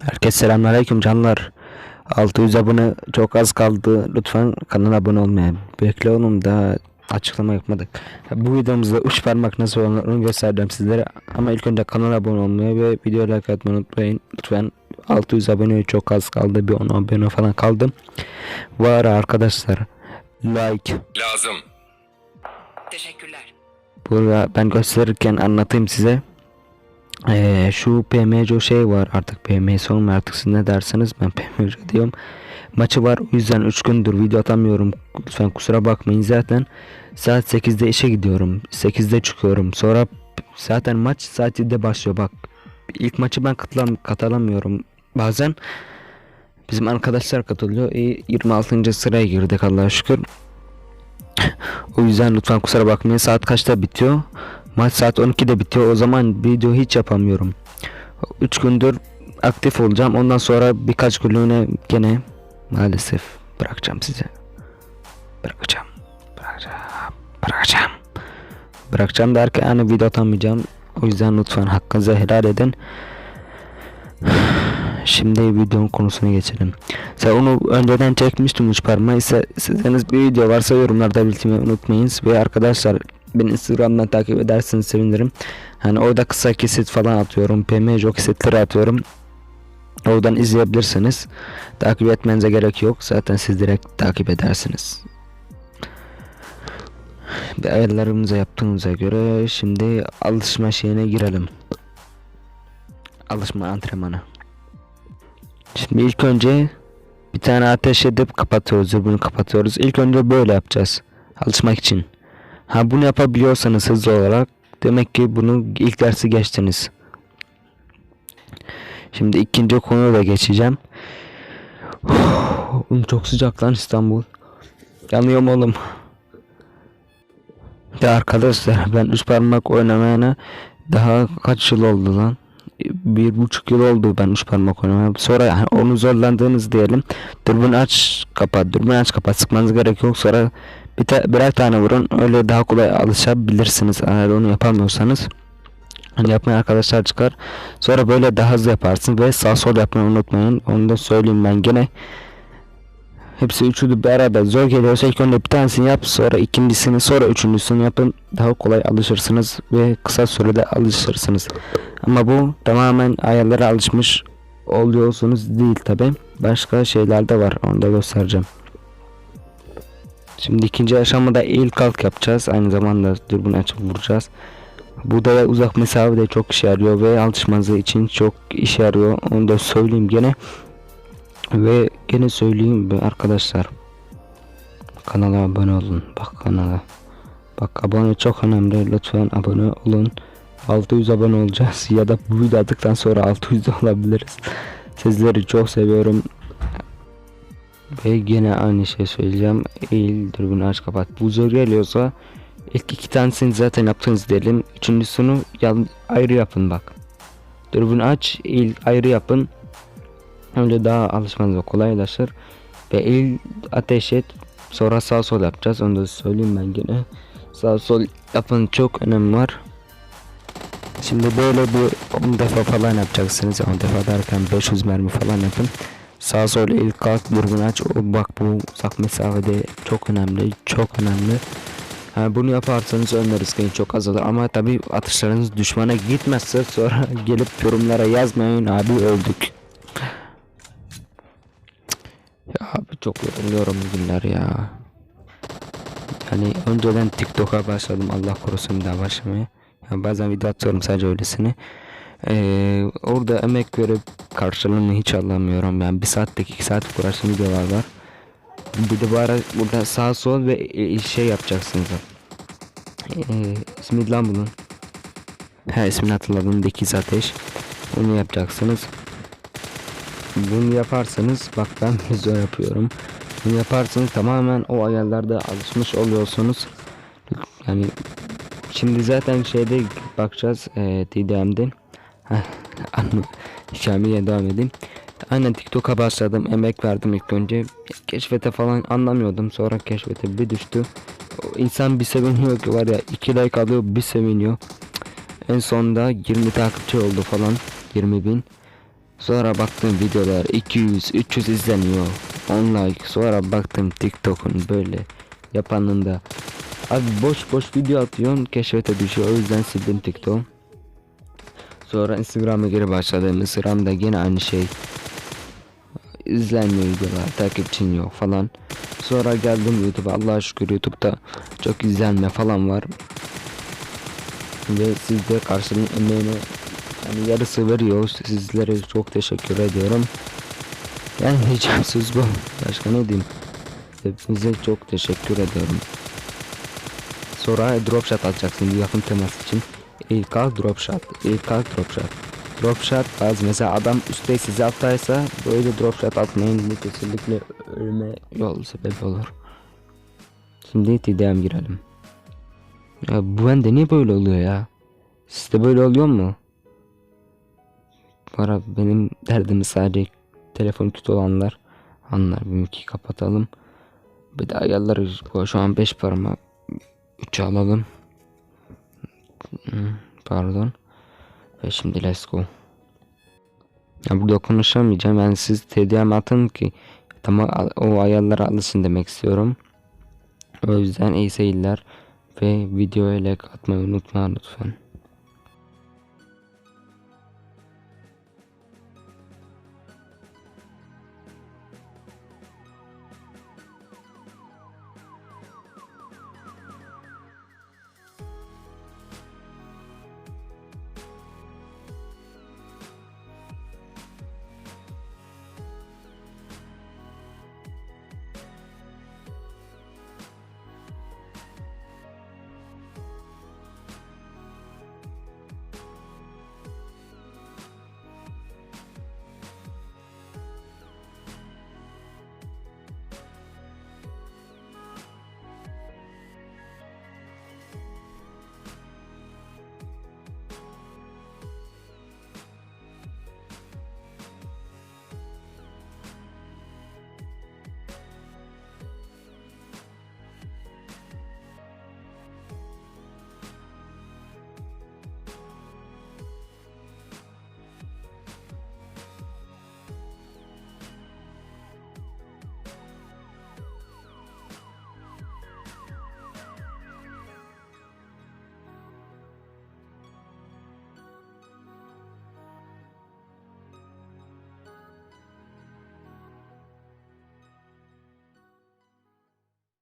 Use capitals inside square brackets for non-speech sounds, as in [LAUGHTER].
Herkese selamünaleyküm canlar. 600 abone çok az kaldı. Lütfen kanala abone olmayı bekle oğlum daha açıklama yapmadık. Bu videomuzda uç parmak nasıl olur onu göstereceğim sizlere. Ama ilk önce kanala abone olmayı ve video like atmayı unutmayın. Lütfen 600 abone çok az kaldı. Bir 10 abone falan kaldı. Ara arkadaşlar like Lazım. Teşekkürler. Burada ben gösterirken anlatayım size. Ee, şu PMC şey var artık PMS olmuyor artık siz ne derseniz ben PMC diyorum. Maçı var o yüzden 3 gündür video atamıyorum. Lütfen kusura bakmayın zaten. Saat 8'de işe gidiyorum. 8'de çıkıyorum. Sonra zaten maç saat 7'de başlıyor bak. İlk maçı ben katılam katılamıyorum. Bazen bizim arkadaşlar katılıyor. E, 26. sıraya girdik Allah'a şükür. O yüzden lütfen kusura bakmayın. Saat kaçta bitiyor? Maç saat 12'de bitiyor. O zaman video hiç yapamıyorum. 3 gündür aktif olacağım. Ondan sonra birkaç günlüğüne gene maalesef bırakacağım size. Bırakacağım. Bırakacağım. Bırakacağım. Bırakacağım derken yani video atamayacağım. O yüzden lütfen hakkınızı helal edin. Şimdi videonun konusuna geçelim. Sen onu önceden çekmiştim üç parmağı sizleriniz bir video varsa yorumlarda belirtmeyi unutmayınız ve arkadaşlar beni Instagram'dan takip ederseniz sevinirim. Hani orada kısa kesit falan atıyorum. PMJ kesitleri atıyorum. Oradan izleyebilirsiniz. Takip etmenize gerek yok. Zaten siz direkt takip edersiniz. Bir ayarlarımıza yaptığımıza göre şimdi alışma şeyine girelim. Alışma antrenmanı. Şimdi ilk önce bir tane ateş edip kapatıyoruz. Bunu kapatıyoruz. İlk önce böyle yapacağız. Alışmak için. Ha bunu yapabiliyorsanız hızlı olarak demek ki bunu ilk dersi geçtiniz. Şimdi ikinci konuya da geçeceğim. Oğlum çok sıcak lan İstanbul. Yanıyorum oğlum. Ya arkadaşlar ben üç parmak oynamayana daha kaç yıl oldu lan? Bir buçuk yıl oldu ben üç parmak oynamaya. Sonra yani onu zorlandığınız diyelim. Dürbün aç kapat, dürbün aç kapat sıkmanız gerek yok. Sonra bir ta birer tane vurun. Öyle daha kolay alışabilirsiniz. Eğer onu yapamıyorsanız. Hani yapmayan arkadaşlar çıkar. Sonra böyle daha hızlı yaparsınız ve sağ sol yapmayı unutmayın. Onu da söyleyeyim ben gene. Hepsi üçü arada zor geliyorsa ilk önce bir tanesini yap sonra ikincisini sonra üçüncüsünü yapın daha kolay alışırsınız ve kısa sürede alışırsınız. Ama bu tamamen ayarlara alışmış oluyorsunuz değil tabi. Başka şeyler de var onu da göstereceğim. Şimdi ikinci aşamada eğil kalk yapacağız. Aynı zamanda dürbün açıp vuracağız. Bu da uzak mesafede çok işe yarıyor ve alışmanız için çok işe yarıyor. Onu da söyleyeyim gene. Ve gene söyleyeyim arkadaşlar. Kanala abone olun. Bak kanala. Bak abone çok önemli. Lütfen abone olun. 600 abone olacağız [LAUGHS] ya da bu video attıktan sonra 600 de olabiliriz. Sizleri çok seviyorum. Ve gene aynı şey söyleyeceğim. Eğil dürbünü aç kapat. Bu zor geliyorsa ilk iki tanesini zaten yaptınız diyelim. Üçüncüsünü ayrı yapın bak. Dürbünü aç, eğil ayrı yapın. Öyle daha alışmanız da kolaylaşır. Ve el ateş et. Sonra sağ sol yapacağız. Onu da söyleyeyim ben gene. Sağ sol yapın çok önem var. Şimdi böyle bir 10 defa falan yapacaksınız. 10 defa derken 500 mermi falan yapın. Sağ sol el kalk dürbün aç. Bak bu uzak mesafede çok önemli. Çok önemli. Ha, bunu yaparsanız önle riskiniz çok azalır ama tabi atışlarınız düşmana gitmezse sonra [LAUGHS] gelip yorumlara yazmayın abi öldük. Ya abi çok yoruluyorum bugünler ya. Yani önceden TikTok'a başladım Allah korusun daha başlamaya. Ya bazen video atıyorum sadece öylesine. Ee, orada emek verip karşılığını hiç alamıyorum. Yani bir saatlik iki saat uğraştığım videolar var. Bir de bu ara burada sağ sol ve e, şey yapacaksınız. Ee, ismi lan bunun. Ha ismini hatırladım. Dikiz ateş. Onu yapacaksınız. Bunu yaparsanız bak ben [LAUGHS] zor yapıyorum. Bunu yaparsanız tamamen o ayarlarda alışmış oluyorsunuz. Yani şimdi zaten şeyde bakacağız e, TDM'de. Heh, Hikayeme devam edeyim. Aynen TikTok'a başladım. Emek verdim ilk önce. Keşfete falan anlamıyordum. Sonra keşfete bir düştü. İnsan bir seviniyor ki var ya 2 like alıyor bir seviniyor. En sonunda 20 takipçi oldu falan. 20 bin. Sonra baktım videolar 200 300 izleniyor. 10 like. Sonra baktım TikTok'un böyle yapanında. Abi boş boş video atıyorsun keşfete düşüyor. O yüzden sildim TikTok'u. Sonra Instagram'a geri başladım. Instagram'da yine aynı şey. İzlenmiyor videolar, takipçin yok falan. Sonra geldim YouTube'a. Allah'a şükür YouTube'da çok izlenme falan var. Ve siz de karşılığın emeğine yani yarısı veriyor. Sizlere çok teşekkür ediyorum. Yani diyeceğim söz bu. Başka ne diyeyim? Hepinize çok teşekkür ediyorum. Sonra drop shot atacaksın yakın temas için. İlk al drop shot. İlk al drop shot. Drop shot az mesela adam üstte size attaysa böyle drop shot atmayın bu kesinlikle ölüme yol sebebi olur. Şimdi TDM girelim. Ya bu bende niye böyle oluyor ya? Sizde böyle oluyor mu? Para benim derdim sadece telefon kötü olanlar anlar. Benimki kapatalım. Bir de ayarları şu an 5 parmak 3 alalım. Pardon. Ve şimdi let's go. Ya burada konuşamayacağım. Yani siz TDM atın ki tamam o ayarlara alışın demek istiyorum. O yüzden iyi seyirler ve videoya like atmayı unutma lütfen.